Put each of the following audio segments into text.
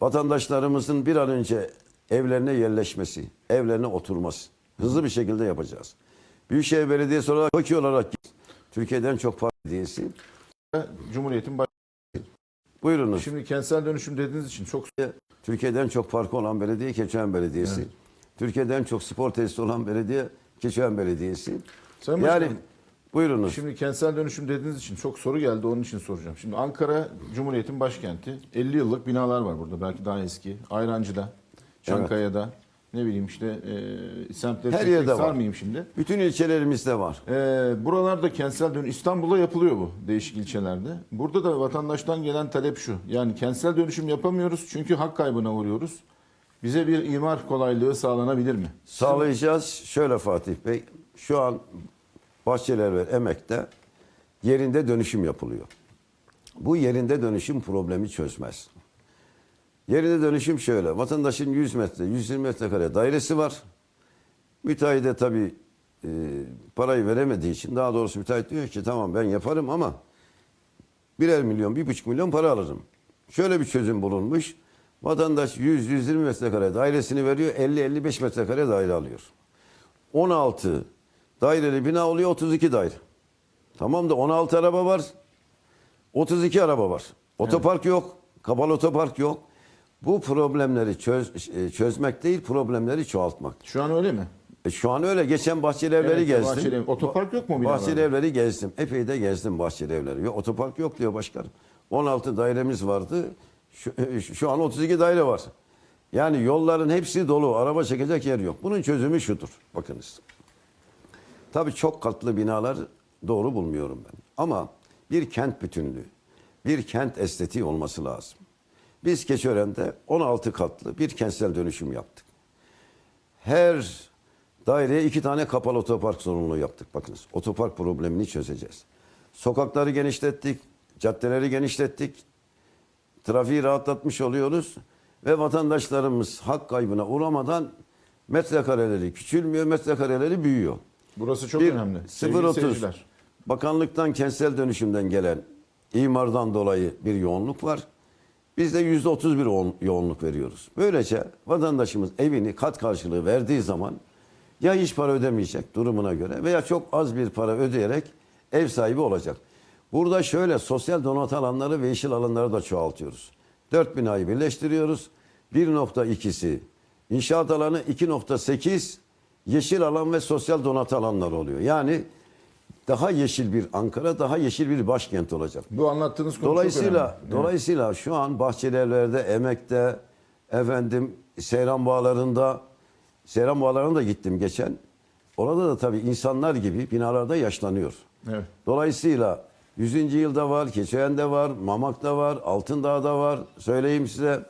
vatandaşlarımızın bir an önce evlerine yerleşmesi, evlerine oturması hızlı bir şekilde yapacağız. Büyükşehir Belediyesi olarak TOKİ olarak Türkiye'den çok farklı belediyesi. Cumhuriyet'in baş... Buyurunuz. Şimdi kentsel dönüşüm dediğiniz için çok Türkiye'den çok farkı olan belediye Keçiören Belediyesi. Evet. Türkiye'den çok spor tesisi olan belediye Keçiören Belediyesi. Sayın yani Başkanım, buyurunuz. Şimdi kentsel dönüşüm dediğiniz için çok soru geldi onun için soracağım. Şimdi Ankara Cumhuriyet'in başkenti. 50 yıllık binalar var burada belki daha eski. Ayrancı'da, Çankaya'da ne bileyim işte e, semtleri Her yerde var. sarmayayım şimdi. Bütün ilçelerimizde var. E, buralarda kentsel dönüşüm İstanbul'da yapılıyor bu değişik ilçelerde. Burada da vatandaştan gelen talep şu. Yani kentsel dönüşüm yapamıyoruz çünkü hak kaybına uğruyoruz. Bize bir imar kolaylığı sağlanabilir mi? Sağlayacağız. Şöyle Fatih Bey, şu an Bahçeler ve Emek'te yerinde dönüşüm yapılıyor. Bu yerinde dönüşüm problemi çözmez. Yerinde dönüşüm şöyle. Vatandaşın 100 metre, 120 metrekare dairesi var. Müteahhide tabii e, parayı veremediği için daha doğrusu müteahhit diyor ki tamam ben yaparım ama birer milyon, bir buçuk milyon para alırım. Şöyle bir çözüm bulunmuş. Vatandaş 100-120 metrekare dairesini veriyor, 50-55 metrekare daire alıyor. 16 daireli bina oluyor, 32 daire. Tamam da 16 araba var, 32 araba var. Otopark yok, kapalı otopark yok. Bu problemleri çöz, e, çözmek değil, problemleri çoğaltmak. Şu an öyle mi? E, Şu an öyle. Geçen Bahçeli Evleri Evet, gezdim. Bahçeli Otopark yok mu? Bahçeli Evleri gezdim. Epey de gezdim Bahçeli Evleri. Yok, otopark yok diyor başkanım. 16 dairemiz vardı. Şu, e, şu an 32 daire var. Yani yolların hepsi dolu. Araba çekecek yer yok. Bunun çözümü şudur. Bakınız. Tabii çok katlı binalar doğru bulmuyorum ben. Ama bir kent bütünlüğü, bir kent estetiği olması lazım. Biz Keçiören'de 16 katlı bir kentsel dönüşüm yaptık. Her daireye iki tane kapalı otopark sorumluluğu yaptık. Bakınız otopark problemini çözeceğiz. Sokakları genişlettik, caddeleri genişlettik. Trafiği rahatlatmış oluyoruz. Ve vatandaşlarımız hak kaybına uğramadan metrekareleri küçülmüyor, metrekareleri büyüyor. Burası çok Bir önemli. Sevgili 0.30 seyirciler. Bakanlıktan kentsel dönüşümden gelen imardan dolayı bir yoğunluk var. Biz de yüzde otuz bir yoğun- yoğunluk veriyoruz. Böylece vatandaşımız evini kat karşılığı verdiği zaman ya hiç para ödemeyecek durumuna göre veya çok az bir para ödeyerek ev sahibi olacak. Burada şöyle sosyal donat alanları ve yeşil alanları da çoğaltıyoruz. Dört binayı birleştiriyoruz. 1.2'si inşaat alanı 2.8 yeşil alan ve sosyal donat alanlar oluyor. Yani daha yeşil bir Ankara, daha yeşil bir başkent olacak. Bu anlattığınız konu çok Dolayısıyla önemli. dolayısıyla şu an Bahçelievler'de, Emek'te, efendim Seyran Bağları'nda, Seyran Bağları'na da gittim geçen. Orada da tabii insanlar gibi binalarda yaşlanıyor. Evet. Dolayısıyla 100. yılda var, Keçiören'de var, Mamak'ta var, Altındağ'da var. Söyleyeyim size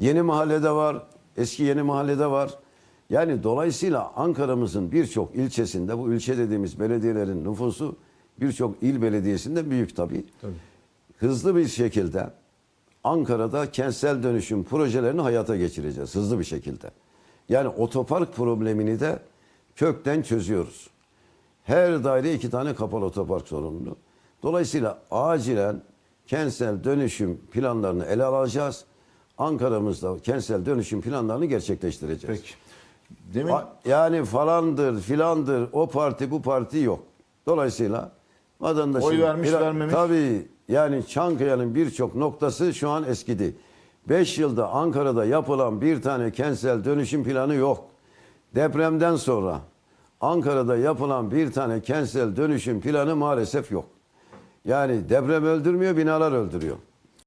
Yeni Mahalle'de var, eski Yeni Mahalle'de var. Yani dolayısıyla Ankara'mızın birçok ilçesinde bu ilçe dediğimiz belediyelerin nüfusu birçok il belediyesinde büyük tabii. Tabii. Hızlı bir şekilde Ankara'da kentsel dönüşüm projelerini hayata geçireceğiz hızlı bir şekilde. Yani otopark problemini de kökten çözüyoruz. Her daire iki tane kapalı otopark sorumlu. Dolayısıyla acilen kentsel dönüşüm planlarını ele alacağız. Ankara'mızda kentsel dönüşüm planlarını gerçekleştireceğiz. Peki. Demin A- Yani falandır filandır o parti bu parti yok. Dolayısıyla vatandaşın... Oy vermiş, vermemiş. Tabii yani Çankaya'nın birçok noktası şu an eskidi. 5 yılda Ankara'da yapılan bir tane kentsel dönüşüm planı yok. Depremden sonra Ankara'da yapılan bir tane kentsel dönüşüm planı maalesef yok. Yani deprem öldürmüyor, binalar öldürüyor.